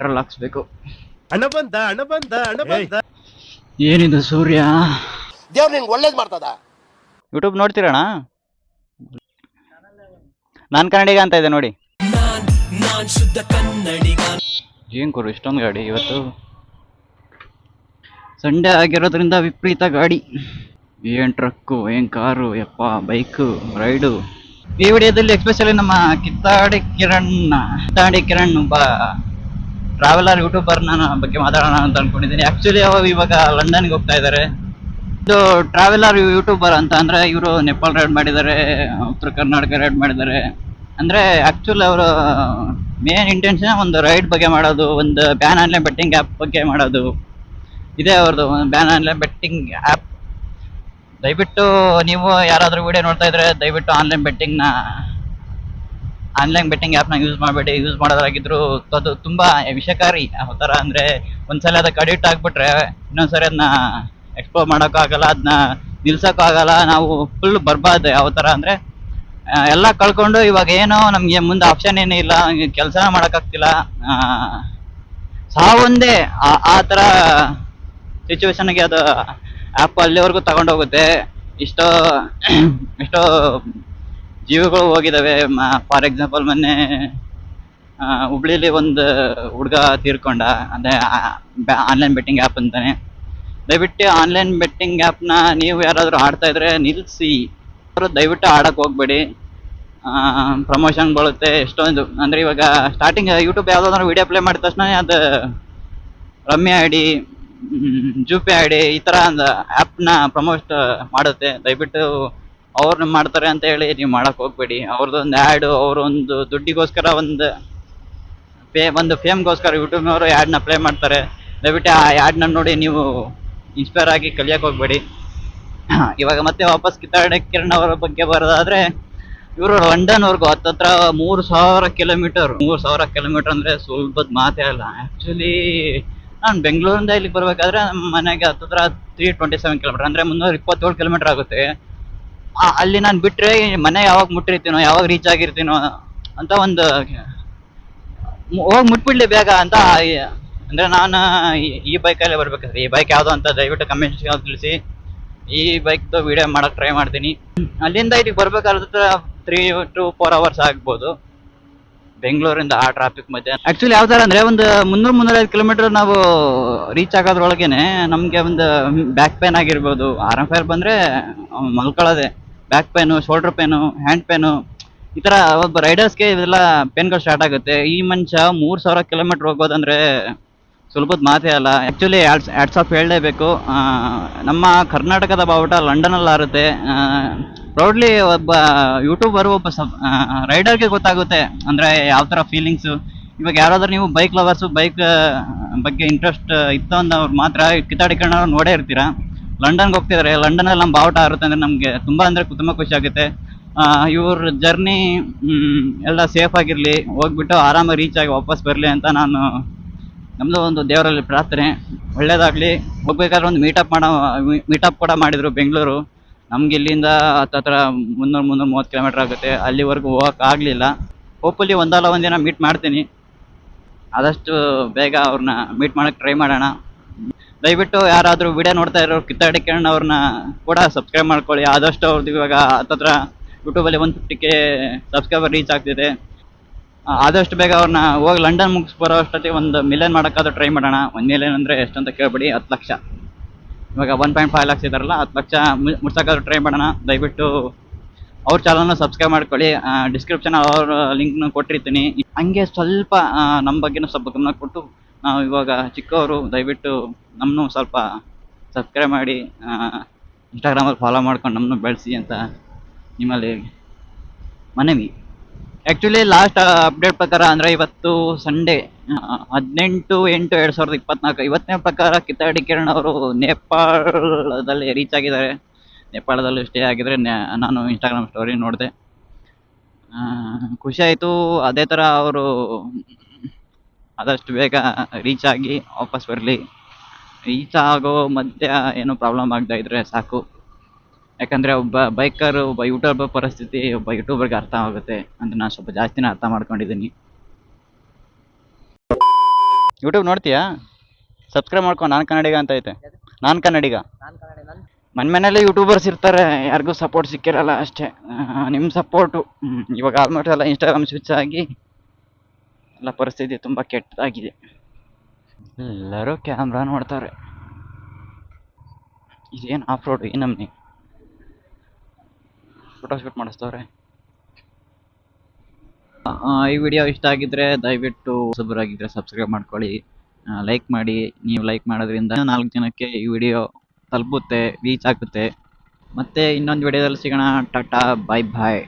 Petrol ಹಾಕ್ಸ್ಬೇಕು ಹಣ ಬಂದ ಹಣ ಬಂದ ಹಣ ಬಂದ. ಏನಿದು ಸೂರ್ಯ? ದೇವ್ರು ನಿನ್ಗೆ ಒಳ್ಳೇದು ಮಾಡ್ತದ? ಯೂಟ್ಯೂಬ್ ನೋಡ್ತೀರಣ ನಾನ್ ಕನ್ನಡಿಗ ಅಂತ ಇದೆ ನೋಡಿ. ಏನ್ ಕೊಡು ಇಷ್ಟೊಂದು ಗಾಡಿ ಇವತ್ತು. ಸಂಡೇ ಆಗಿರೋದ್ರಿಂದ ವಿಪರೀತ ಗಾಡಿ. ಏನ್ ಟ್ರಕ್ಕು ಏನ್ ಕಾರು ಯಪ್ಪ ಬೈಕು ರೈಡು ಈ ವಿಡಿಯೋದಲ್ಲಿ ಎಸ್ಪೆಷಲಿ ನಮ್ಮ ಕಿತ್ತಾಡಿ ಕಿರಣ್ ಕಿತ್ತಾಡಿ ಕಿರಣ್ ಒಬ್ಬ ಟ್ರಾವೆಲರ್ ಯೂಟ್ಯೂಬರ್ ನಾನು ಬಗ್ಗೆ ಮಾತಾಡೋಣ ಅಂತ ಅನ್ಕೊಂಡಿದ್ದೀನಿ. ಆಕ್ಚುಲಿ ಅವ ಇವಾಗ ಲಂಡನ್ಗೆ ಹೋಗ್ತಾ ಇದ್ದಾರೆ. ಇದು ಟ್ರಾವೆಲರ್ ಯೂಟ್ಯೂಬರ್ ಅಂತ ಅಂದರೆ ಇವರು ನೇಪಾಳ ರೈಡ್ ಮಾಡಿದ್ದಾರೆ, ಉತ್ತರ ಕರ್ನಾಟಕ ರೈಡ್ ಮಾಡಿದ್ದಾರೆ. ಅಂದ್ರೆ ಆಕ್ಚುಲಿ ಅವರು ಮೇನ್ ಇಂಟೆನ್ಷನ್ ಒಂದು ರೈಡ್ ಬಗ್ಗೆ ಮಾಡೋದು, ಒಂದು ಬ್ಯಾನ್ ಆನ್ಲೈನ್ ಬೆಟ್ಟಿಂಗ್ ಆ್ಯಪ್ ಬಗ್ಗೆ ಮಾಡೋದು. ಇದೇ ಅವ್ರದ್ದು ಬ್ಯಾನ್ ಆನ್ಲೈನ್ ಬೆಟ್ಟಿಂಗ್ ಆ್ಯಪ್ ದಯವಿಟ್ಟು ನೀವು ಯಾರಾದರೂ ವಿಡಿಯೋ ನೋಡ್ತಾ ಇದ್ರೆ ದಯವಿಟ್ಟು ಆನ್ಲೈನ್ ಬೆಟ್ಟಿಂಗ್ನ ಆನ್ಲೈನ್ ಬೆಟ್ಟಿಂಗ್ ಆ್ಯಪ್ನ ಯೂಸ್ ಮಾಡಬೇಡಿ ಯೂಸ್ ಮಾಡೋದಾಗಿದ್ರು ಅದು ತುಂಬ ವಿಷಕಾರಿ. ಯಾವ ಥರ ಅಂದರೆ ಒಂದ್ಸಲ ಅದಕ್ಕೆ ಅಡಿಕ್ಟ್ ಆಗಿಬಿಟ್ರೆ ಇನ್ನೊಂದ್ಸರಿ ಅದನ್ನ ಎಕ್ಸ್ಪ್ಲೋರ್ ಮಾಡೋಕ್ಕಾಗಲ್ಲ, ಅದನ್ನ ನಿಲ್ಸೋಕ್ಕಾಗಲ್ಲ, ನಾವು ಫುಲ್ ಬರ್ಬಾರ್ದು ಯಾವ ಥರ ಅಂದರೆ ಎಲ್ಲ ಕಳ್ಕೊಂಡು ಇವಾಗ ಏನೋ ನಮಗೆ ಮುಂದೆ ಆಪ್ಷನ್ ಏನೂ ಇಲ್ಲ ಕೆಲಸ ಮಾಡೋಕ್ಕಾಗ್ತಿಲ್ಲ. ಸಾವೊಂದೇ ಆ- ಆ ಥರ ಸಿಚುವೇಶನ್ಗೆ ಅದು ಆ್ಯಪ್ ಅಲ್ಲಿವರೆಗೂ ತಗೊಂಡೋಗುತ್ತೆ. ಇಷ್ಟೋ ಎಷ್ಟೋ ಜೀವಗಳು ಹೋಗಿದ್ದಾವೆ ಫಾರ್ ಎಕ್ಸಾಂಪಲ್ ಮೊನ್ನೆ ಹುಬ್ಳಿಲಿ ಒಂದು ಹುಡುಗ ತೀರ್ಕೊಂಡ. ಅದೇ ಆನ್ಲೈನ್ ಬೆಟ್ಟಿಂಗ್ ಆ್ಯಪ್ ಅಂತಾನೆ. ದಯವಿಟ್ಟು ಆನ್ಲೈನ್ ಬೆಟ್ಟಿಂಗ್ ಆ್ಯಪ್ನ ನೀವು ಯಾರಾದರೂ ಆಡ್ತಾ ಇದ್ರೆ ನಿಲ್ಲಿಸಿ ಅವರು ದಯವಿಟ್ಟು ಆಡಕ್ಕೆ ಹೋಗ್ಬೇಡಿ. ಪ್ರಮೋಷನ್ ಬರುತ್ತೆ ಎಷ್ಟೊಂದು. ಅಂದರೆ ಇವಾಗ ಸ್ಟಾರ್ಟಿಂಗ್ ಯೂಟ್ಯೂಬ್ ಯಾವುದಾದ್ರು ವಿಡಿಯೋ ಪ್ಲೇ ಮಾಡಿದ ತಕ್ಷಣ ಅದು ರಮ್ಯ ಐಡಿ ಜೂಪಿ ಐಡಿ ಈ ಥರ ಒಂದು ಆ್ಯಪ್ನ ಪ್ರಮೋಟ್ ಮಾಡುತ್ತೆ. ದಯವಿಟ್ಟು ಅವ್ರು ಮಾಡ್ತಾರೆ ಅಂತ ಹೇಳಿ ನೀವು ಮಾಡಕ್ ಹೋಗ್ಬೇಡಿ. ಅವ್ರದ್ದೊಂದು ಆ್ಯಡು ಅವರೊಂದು ದುಡ್ಡಿಗೋಸ್ಕರ ಒಂದು ಪೇ, ಒಂದು ಫೇಮ್ಗೋಸ್ಕರ ಯೂಟ್ಯೂಬ್ನವರು ಆ್ಯಡ್ನ ಪ್ಲೇ ಮಾಡ್ತಾರೆ. ದಯವಿಟ್ಟು ಆ ಆ್ಯಡ್ನ ನೋಡಿ ನೀವು ಇನ್ಸ್ಪೈರ್ ಆಗಿ ಕಲಿಯಕ್ಕೆ ಹೋಗ್ಬೇಡಿ. ಇವಾಗ ಮತ್ತೆ ವಾಪಸ್ ಕಿತ್ತಾಡೆ ಕಿರಣ್ ಅವರ ಬಗ್ಗೆ ಬರೋದಾದ್ರೆ, ಇವರು ಲಂಡನ್ವರೆಗೂ ಹತ್ತತ್ರ ಮೂರು ಸಾವಿರ ಕಿಲೋಮೀಟರ್, ಮೂರು ಸಾವಿರ ಕಿಲೋಮೀಟರ್ ಅಂದ್ರೆ ಸುಲಭದ ಮಾತೇ ಅಲ್ಲ. ಆ್ಯಕ್ಚುಲಿ ನಾನು ಬೆಂಗಳೂರಿಂದ ಇಲ್ಲಿಗೆ ಬರ್ಬೇಕಾದ್ರೆ ಮನೆಗೆ ಹತ್ತತ್ರ ತ್ರೀ ಟ್ವೆಂಟಿ ಸೆವೆನ್ ಕಿಲೋಮೀಟರ್, ಅಂದ್ರೆ ಮುನ್ನೂರ ಇಪ್ಪತ್ತೇಳು ಕಿಲೋಮೀಟರ್ ಆಗುತ್ತೆ. ಅಲ್ಲಿ ನಾನು ಬಿಟ್ರೆ ಮನೆ ಯಾವಾಗ ಮುಟ್ಟಿರ್ತೀನೋ, ಯಾವಾಗ ರೀಚ್ ಆಗಿರ್ತೀನೋ ಅಂತ ಒಂದು, ಹೋಗಿ ಮುಟ್ಬಿಡ್ಲಿ ಬೇಗ ಅಂತ ಅಂದ್ರೆ ನಾನು ಈ- ಬೈಕಲ್ಲೇ ಬರ್ಬೇಕಾದ್ರೆ, ಈ ಬೈಕ್ ಯಾವುದು ಅಂತ ದಯವಿಟ್ಟು ಕಮೆಂಟ್ ತಿಳಿಸಿ. ಈ ಬೈಕ್ದು ವಿಡಿಯೋ ಮಾಡಕ್ ಟ್ರೈ ಮಾಡ್ತೀನಿ. ಅಲ್ಲಿಂದ ಇಲ್ಲಿಗೆ ಬರ್ಬೇಕಾದ್ರೆ ತ್ರೀ ಟು ಫೋರ್ ಅವರ್ಸ್ ಆಗ್ಬೋದು. ಬೆಂಗಳೂರಿಂದ ಆ ಟ್ರಾಫಿಕ್ ಮಧ್ಯೆ. ಆಕ್ಚುಲಿ ಯಾವ್ದಾರ ಥರ ಅಂದ್ರೆ ಒಂದು ಮುನ್ನೂರು, ಮುನ್ನೂರೈದು ಕಿಲೋಮೀಟರ್ ನಾವು ರೀಚ್ ಆಗೋದ್ರೊಳಗೇನೆ ನಮಗೆ ಒಂದು ಬ್ಯಾಕ್ ಪೇನ್ ಆಗಿರ್ಬೋದು. ಆರ್ ಫೈರ್ ಬಂದ್ರೆ ಬಂದರೆ ಮಲ್ಕೊಳ್ಳೋದೆ. Back pain shoulder pain hand pain ಈ ಥರ ಒಬ್ಬ ರೈಡರ್ಸ್ಗೆ ಇವೆಲ್ಲ ಪೇನ್ಗಳು ಸ್ಟಾರ್ಟ್ ಆಗುತ್ತೆ. ಈ ಮನುಷ್ಯ ಮೂರು ಸಾವಿರ ಕಿಲೋಮೀಟರ್ ಹೋಗೋದಂದ್ರೆ ಸುಲಭದ ಮಾತೇ ಅಲ್ಲ. ಆ್ಯಕ್ಚುಲಿ ಆ್ಯಡ್ಸ್ ಆಫ್ ಹೇಳಲೇಬೇಕು. ನಮ್ಮ ಕರ್ನಾಟಕದ ಬಾವುಟ ಲಂಡನಲ್ಲಿ ಆರುತ್ತೆ. ಪ್ರೌಡ್ಲಿ ಒಬ್ಬ ಯೂಟ್ಯೂಬರ್ ಒಬ್ಬ ಸಬ್ ರೈಡರ್ಗೆ ಗೊತ್ತಾಗುತ್ತೆ. ಅಂದರೆ ಯಾವ ಥರ ಫೀಲಿಂಗ್ಸು ಇವಾಗ ಯಾರಾದರೂ ನೀವು ಬೈಕ್ ಲವರ್ಸು ಬೈಕ್ ಬಗ್ಗೆ ಇಂಟ್ರೆಸ್ಟ್ ಇತ್ತು ಅಂದವ್ರು ಮಾತ್ರ ಕಿತ್ತಾಡಿಕೊಂಡು ನೋಡೇ ಇರ್ತೀರಾ? ಲಂಡನ್ಗೆ ಹೋಗ್ತಿದ್ದಾರೆ ಲಂಡನಲ್ಲಿ ನಮ್ಮ ಬಾವುಟ ಆರುತ್ತೆ ಅಂದರೆ ನಮಗೆ ತುಂಬ ಅಂದರೆ ತುಂಬ ಖುಷಿ ಆಗುತ್ತೆ. ಇವ್ರ ಜರ್ನಿ ಎಲ್ಲ ಸೇಫ್ ಆಗಿರಲಿ. ಹೋಗ್ಬಿಟ್ಟು ಆರಾಮಾಗಿ ರೀಚ್ ಆಗಿ ವಾಪಸ್ ಬರಲಿ ಅಂತ ನಾನು ನಮ್ಮದು ಒಂದು ದೇವರಲ್ಲಿ ಪ್ರಾರ್ಥನೆ. ಒಳ್ಳೇದಾಗಲಿ. ಹೋಗ್ಬೇಕಾದ್ರೆ ಒಂದು ಮೀಟಪ್ ಮಾಡೋ ಮೀಟಪ್ ಕೂಡ ಮಾಡಿದರು ಬೆಂಗಳೂರು. ನಮ್ಗೆ ಇಲ್ಲಿಂದ ಹತ್ತತ್ರ ಮುನ್ನೂರು ಮುನ್ನೂರು ಮೂವತ್ತು ಕಿಲೋಮೀಟ್ರ್ ಆಗುತ್ತೆ. ಅಲ್ಲಿವರೆಗೂ ಆಗಲಿಲ್ಲ. ಹೋಪ್ಫುಲಿ ಒಂದಲ್ಲ ಒಂದಿನ ಮೀಟ್ ಮಾಡ್ತೀನಿ. ಆದಷ್ಟು ಬೇಗ ಅವ್ರನ್ನ ಮೀಟ್ ಮಾಡೋಕ್ಕೆ ಟ್ರೈ ಮಾಡೋಣ. ದಯವಿಟ್ಟು ಯಾರಾದರೂ ವಿಡಿಯೋ ನೋಡ್ತಾ ಇರೋರು ಕಿತ್ತಾಡಿ ಕಿರಣ್ ಅವ್ರನ್ನ ಕೂಡ ಸಬ್ಸ್ಕ್ರೈಬ್ ಮಾಡ್ಕೊಳ್ಳಿ. ಆದಷ್ಟು ಅವ್ರದ್ದು ಇವಾಗ ಹತ್ತತ್ರ ಯೂಟ್ಯೂಬಲ್ಲಿ ಒನ್ ಫಿಫ್ಟಿಗೆ ಸಬ್ಸ್ಕ್ರೈಬರ್ ರೀಚ್ ಆಗ್ತಿದೆ. ಆದಷ್ಟು ಬೇಗ ಅವ್ರನ್ನ ಹೋಗಿ ಲಂಡನ್ ಮುಗಿಸ್ ಬರೋ ಅಷ್ಟೊತ್ತಿಗೆ ಒಂದು ಮಿಲಿಯನ್ ಮಾಡೋಕ್ಕಾದ್ರೂ ಟ್ರೈ ಮಾಡೋಣ. ಒಂದು ಮಿಲಿಯನ್ ಅಂದರೆ ಎಷ್ಟಂತ ಕೇಳ್ಬೇಡಿ, ಹತ್ತು ಲಕ್ಷ. ಇವಾಗ ಒನ್ ಪಾಯಿಂಟ್ ಫೈವ್ ಲ್ಯಾಕ್ಸ್ ಇದಾರಲ್ಲ ಹತ್ತು ಲಕ್ಷ ಮುಡ್ಸೋಕ್ಕಾದ್ರೂ ಟ್ರೈ ಮಾಡೋಣ. ದಯವಿಟ್ಟು ಅವ್ರ ಚಾನಲ್ನ ಸಬ್ಸ್ಕ್ರೈಬ್ ಮಾಡ್ಕೊಳ್ಳಿ. ಡಿಸ್ಕ್ರಿಪ್ಷನ್ ಅವ್ರ ಲಿಂಕ್ನ ಕೊಟ್ಟಿರ್ತೀನಿ. ಹಂಗೆ ಸ್ವಲ್ಪ ನಮ್ಮ ಬಗ್ಗೆನೂ ಸ್ವಲ್ಪ ಗಮನ ಕೊಟ್ಟು ನಾವು ಇವಾಗ ಚಿಕ್ಕವರು, ದಯವಿಟ್ಟು ನಮ್ಮನ್ನು ಸ್ವಲ್ಪ ಸಬ್ಸ್ಕ್ರೈಬ್ ಮಾಡಿ ಇನ್ಸ್ಟಾಗ್ರಾಮಲ್ಲಿ ಫಾಲೋ ಮಾಡ್ಕೊಂಡು ನಮ್ಮನ್ನು ಬೆಳೆಸಿ ಅಂತ ನಿಮ್ಮಲ್ಲಿ ಮನವಿ. ಆ್ಯಕ್ಚುಲಿ ಲಾಸ್ಟ್ ಅಪ್ಡೇಟ್ ಪ್ರಕಾರ ಅಂದರೆ ಇವತ್ತು ಸಂಡೇ ಹದಿನೆಂಟು ಎಂಟು ಎರಡು ಸಾವಿರದ ಇಪ್ಪತ್ನಾಲ್ಕು. ಇವತ್ತಿನ ಪ್ರಕಾರ ಕಿತ್ತಾಡಿ ಕಿರಣ್ ಅವರು ನೇಪಾಳದಲ್ಲಿ ರೀಚ್ ಆಗಿದ್ದಾರೆ. ನೇಪಾಳದಲ್ಲಿ ಸ್ಟೇ ಆಗಿದ್ದರೆ ನ್ಯಾ- ನಾನು ಇನ್ಸ್ಟಾಗ್ರಾಮ್ ಸ್ಟೋರಿ ನೋಡಿದೆ. ಖುಷಿ ಆಯಿತು. ಅದೇ ಥರ ಅವರು ಆದಷ್ಟು ಬೇಗ ರೀಚ್ ಆಗಿ ವಾಪಸ್ ಬರಲಿ. ರೀಚ್ ಆಗೋ ಮಧ್ಯ ಏನೋ ಪ್ರಾಬ್ಲಮ್ ಆಗದೆ ಇದ್ರೆ ಸಾಕು. ಯಾಕಂದರೆ ಒಬ್ಬ ಬೈಕರ್ ಒಬ್ಬ ಯೂಟ್ಯೂಬರ್ ಪರಿಸ್ಥಿತಿ ಒಬ್ಬ ಯೂಟ್ಯೂಬರ್ಗೆ ಅರ್ಥ ಆಗುತ್ತೆ ಅಂತ ನಾನು ಸ್ವಲ್ಪ ಜಾಸ್ತಿನೇ ಅರ್ಥ ಮಾಡ್ಕೊಂಡಿದ್ದೀನಿ. ಯೂಟ್ಯೂಬ್ ನೋಡ್ತೀಯಾ? ಸಬ್ಸ್ಕ್ರೈಬ್ ಮಾಡ್ಕೊ, ನಾನು ಕನ್ನಡಿಗ ಅಂತ ಐತೆ. ನಾನು ಕನ್ನಡಿಗ. ಮನೆ ಮನೇಲಿ ಯೂಟ್ಯೂಬರ್ಸ್ ಇರ್ತಾರೆ, ಯಾರಿಗೂ ಸಪೋರ್ಟ್ ಸಿಕ್ಕಿರಲ್ಲ ಅಷ್ಟೇ. ನಿಮ್ಮ ಸಪೋರ್ಟು ಇವಾಗ ಆಲ್ಮೋಸ್ಟ್ ಎಲ್ಲ ಇನ್ಸ್ಟಾಗ್ರಾಮ್ ಸ್ವಿಚ್ ಆಗಿ ಎಲ್ಲ ಪರಿಸ್ಥಿತಿ ತುಂಬ ಕೆಟ್ಟದಾಗಿದೆ. ಎಲ್ಲರೂ ಕ್ಯಾಮ್ರಾ ನೋಡ್ತಾರೆ. ಇದೇನು ಆಫ್ ರೋಡ್ ಈ ನಮ್ನಿ ಫೋಟೋಶೂಟ್ ಮಾಡಿಸ್ತವ್ರೆ. ಈ ವಿಡಿಯೋ ಇಷ್ಟ ಆಗಿದ್ರೆ ದಯವಿಟ್ಟು ಆಗಿದ್ರೆ ಸಬ್ಸ್ಕ್ರೈಬ್ ಮಾಡ್ಕೊಳ್ಳಿ. ಲೈಕ್ ಮಾಡಿ. ನೀವು ಲೈಕ್ ಮಾಡೋದ್ರಿಂದ ನಾಲ್ಕು ಜನಕ್ಕೆ ಈ ವಿಡಿಯೋ ತಲುಪುತ್ತೆ ರೀಚ್ ಆಗುತ್ತೆ. ಮತ್ತೆ ಇನ್ನೊಂದು ವಿಡಿಯೋದಲ್ಲಿ ಸಿಗೋಣ. Tata bye bye